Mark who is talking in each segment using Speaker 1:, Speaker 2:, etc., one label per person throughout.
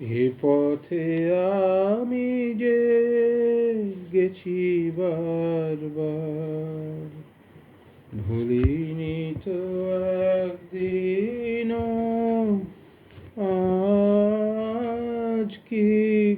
Speaker 1: এ পথে আমি যে গেছি বারবার, ভুলিনি তো একদিন, আজ কি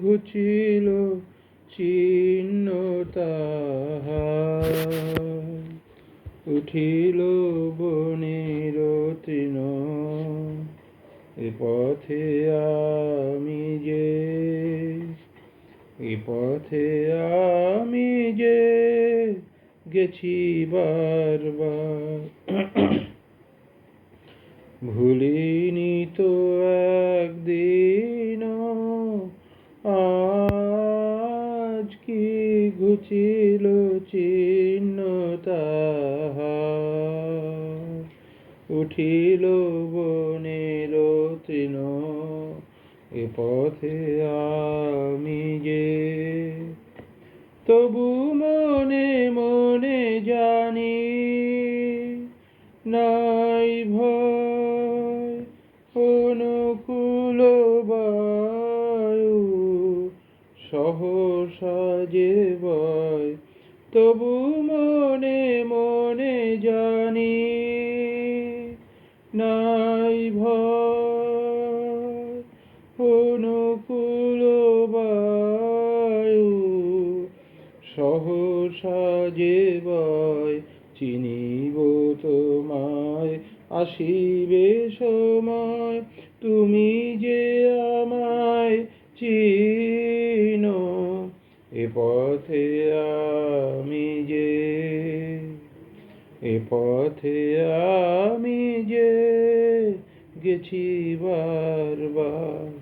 Speaker 1: ঘুচিল চিহ্ন উঠিল বনের তৃণ এ পথে আমি পথে আমি যে গেছি বারবার। ভুলিনি তো একদিন আজ কি ঘুচিল চিহ্ন তাহার? উঠিল বনের তৃণ এ পথে আমি যে, তবু মনে মনে জানি, নাই ভয়, অনুকূল বায়ু, সহসা যে বয়, তবু অনুকূল বায়ু সহসা যে বয় চিনিব তোমায়, আসিবে সময়, তুমি যে আমায় চিন, এ পথে আমি যে, এ পথে আমি যে গেছি বারবার।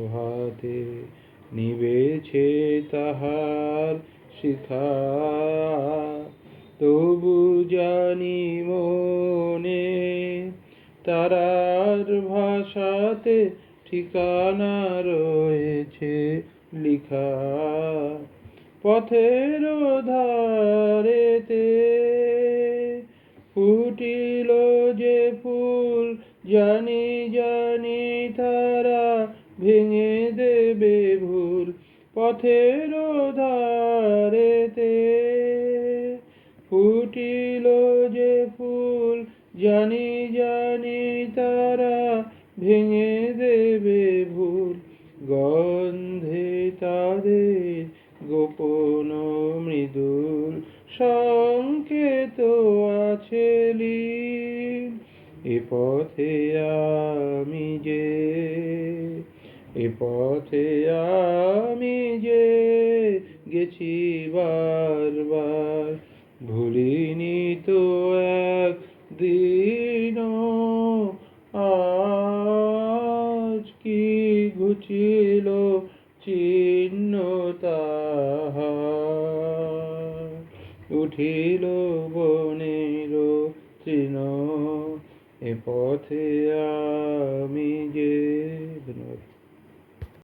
Speaker 1: তাহার শিখা। তবু জানি মনে তারার ভাষাতে ঠিকানা রয়েছে লিখা। পথের ধারেতে ফুটিল যে ফুল, জানি জানি তারা ভেঙে দেবে ভুল। পথের ধারেতে ফুটিল যে ফুল, জানি জানি তারা ভেঙে দেবে ভুল। গন্ধে তাদের গোপন মৃদুল, সংকেত আছে এ পথে আমি যে এ পথে আমি যে গেছি বারবার, ভুলিনি তো এক দিন আজ কি ঘুচিল চিহ্ন উঠিল বনের তৃণ এ পথে